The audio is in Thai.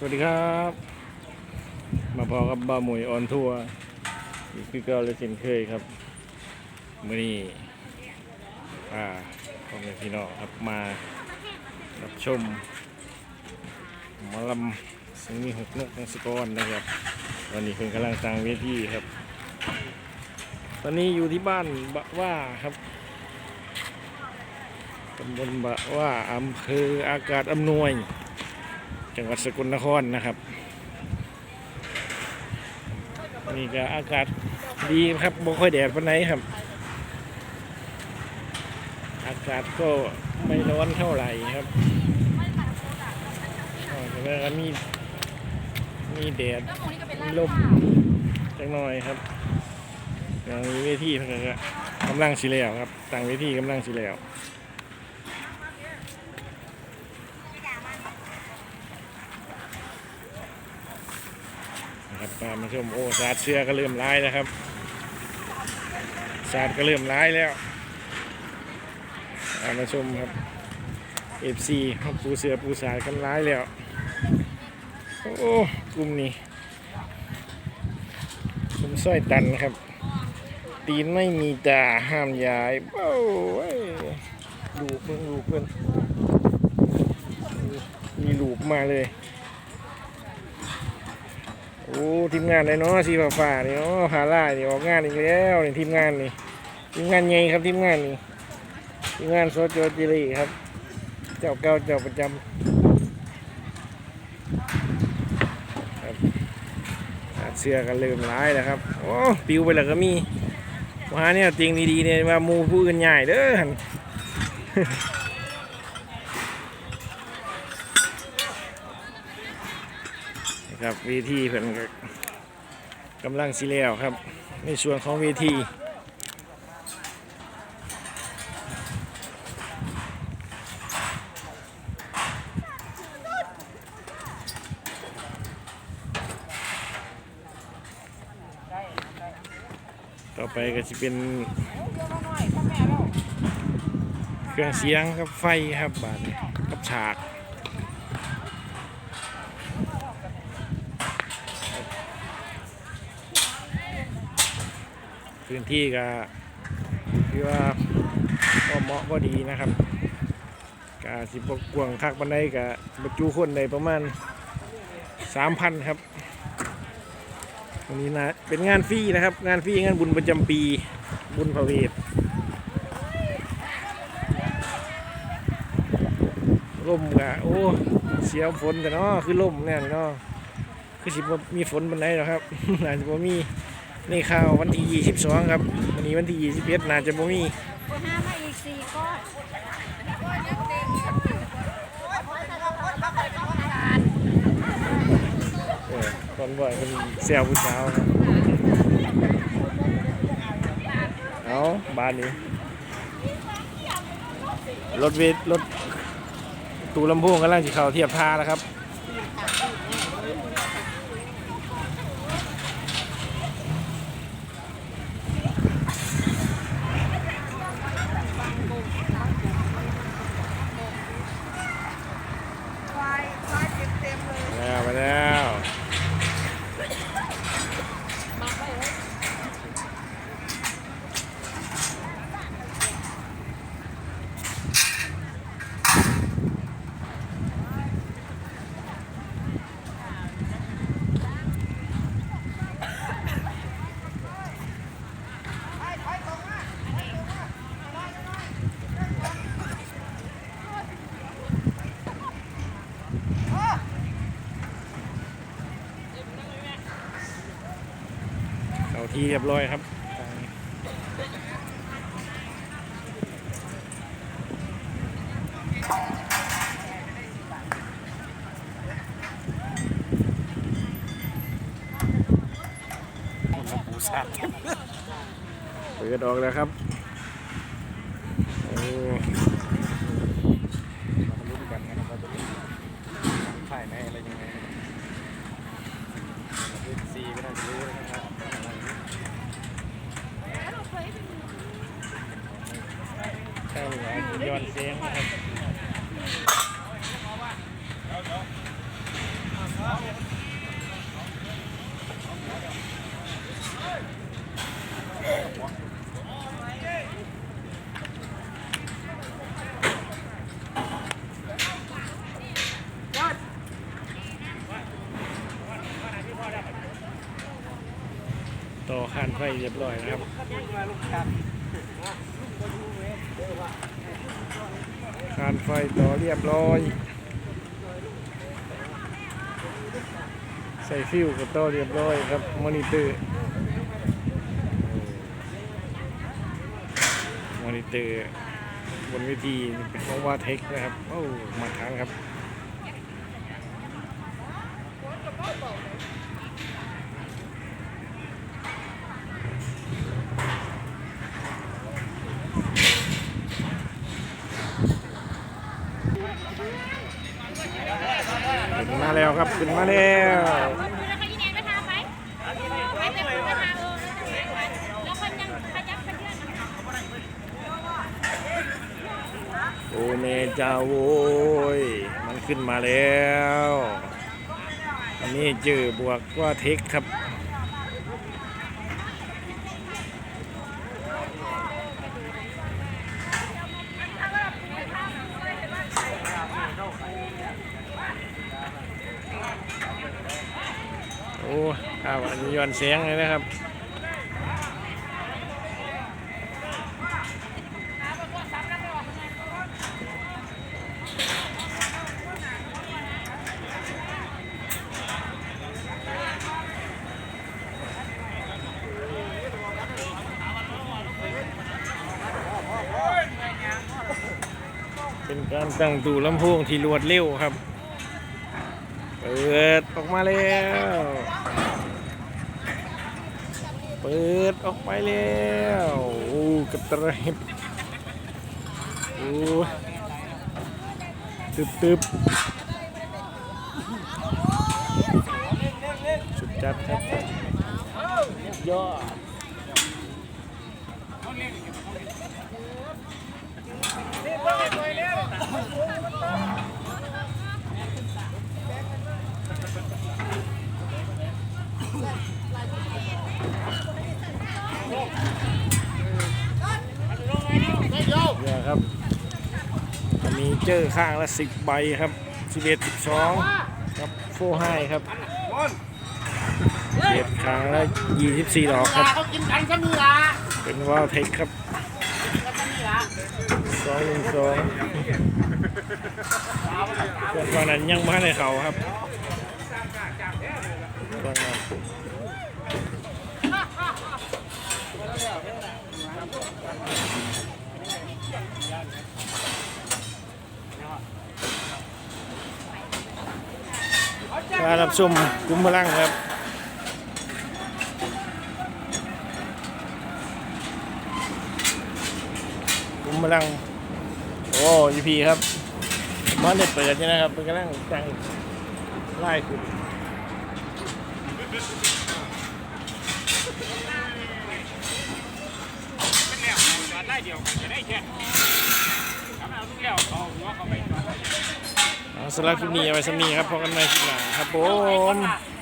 สวัสดีครับ มาพอกับบ้าหมวยออนทัวร์อีกคือเก่าเลยเช่นเคยครับมื่อนี้อ่าพ่อแม่พี่น้องครับมารับชมมอลำสิงมีหกนกนังสกรนนะครับ ตอนนี้เพิ่งกำลังตั้งเวทีครับ ตอนนี้อยู่ที่บ้านบะว่าครับตำบลบะว่าอำเภออากาศอำนวย จังหวัดสกลนครนะครับ นี่ก็อากาศดีครับบ่ค่อยแดดปานไหนครับ อากาศก็ไม่ร้อนเท่าไหร่ครับแต่ว่าก็มีมีแดดมีลมจังหน่อยครับอย่างนี้เวทีเพิ่นก็กำลังสิแล้วครับตั้งเวทีกำลังสิแล้ว นะครับ มามาชมโอ้สาดเสื้อก็เริ่มร้ายแล้วครับสาดก็เริ่มร้ายแล้วเอามาชมครับเอฟซีปูเสือปูสาดกันร้ายแล้วโอ้กลุ่มนี้กลุ่มสร้อยตันครับ ตีนไม่มีตาห้ามย้ายเบ้าเว้ยลูเพิ่อนลูเพิ่อนมีลูกมาเลย โอ้ทีมงานเลยเนาะสีฟ้าฟ้าๆนี่เนาะพาล่านี่ออกงานอีกแล้วนี่ทีมงานนี่ทีมงานใหญ่ครับทีมงานนี่ทีมงานโซโจจิรีครับ เจ้าเก่าเจ้าประจำครับเสื้อกันเริ่มร้ายแล้วครับโอ้ปิวไปแล้วก็มีมาเนี่ยจริงดีๆเนี่ยมามูผู้อื่นใหญ่เด้อหั่น นะ ครับเวทีเพิ่นก็กำลังสิแล้วครับ ในส่วนของเวทีต่อไปก็จะเป็นเครื่องเสียงกับไฟครับบาดนี้กับฉาก พื้นที่ก็คือว่าก็เหมาะก็ดีนะครับกาสิบกวางคักบันไดกับบรรจุคนในประมาณสามพันครับวันนี้นะเป็นงานฟรีนะครับ งานฟรีงานบุญประจำปี บุญพระเวทล่มกะโอ้เสียวฝนแต่เนาะคือล่มเนี่ยเนาะคือสิบมีฝนบันไดหรอกครับอาจจะบ่มี นี่ข่าววันที่ 22 ครับ วันนี้วันที่ 21น่าจะบ่มีห้ามาอีกสี่ก้อนเออตอนบ่อยเป็นเซลผู้สาวครับเอาบ้านนี้รถเวทรถ ตูลำโพงกำลังจะเข้าเทียบท่าแล้วครับ ควายควายเต็มเต็มเลย แล้วมาแล้ว เข้าที่เรียบร้อยครับปูสัตว์เปิดออกแล้วครับโอ้ มาลุ้นกันนะครับว่าจะมีถ่ายไหมอะไรยังไงซีก็น่าจะรู้นะครับ เข้าหลายย้อนเสียงนะครับ ต่อขันไฟเรียบร้อยนะครับคานไฟต่อเรียบร้อย ใส่ฟิวกับต่อเรียบร้อยครับมอนิเตอร์มอนิเตอร์บนเวทีเป็นของวาเทคนะครับโอ้มาทางครับ ขึ้นมาแล้วครับขึ้นมาแล้ว แล้วเขายิงเองก็ทำไหมไม่เป็นผู้กระทำเออแล้วคนยัง ครับขึ้นมาแล้วโอเมจาโวยมันขึ้นมาแล้ว อันนี้เจอบวกว่าเทคครับโอ้ อันนี้ย้อนเสียงเลยนะครับเป็นการตั้งตูลำโพงที่รวดเร็วครับ เปิดออกมาแล้ว ปิดออกไปแล้วโอ้กระเตรบโอ้ตึบตึบสุดจัดครับยอดเเจอข้างละสิบใบครับสิบเอ็ดสิบสองครับโฟให้ครับเอ็ดครั้งละยี่สิบสี่ดอกครับเขากินกันก็มีละเป็นว่าวเทคครับสองหนึ่งสองวนฝั่งนั้นยังไม่ให้เขาครับฝั่งนั้น มารับชมกลุ่มพลังครับกลุ่มพลัง โอ้ยพีครับมันได้เปิดใช่ไหมครับเป็นกำลังจังไล่คุณไล่เดียวกันจะได้แค่ทำเอาลูกแล้วเอาหัวเข้าไป สำหรับคลิปนี้เอาไว้สำนีครับพบกันใหม่คลิปหน้าครับผม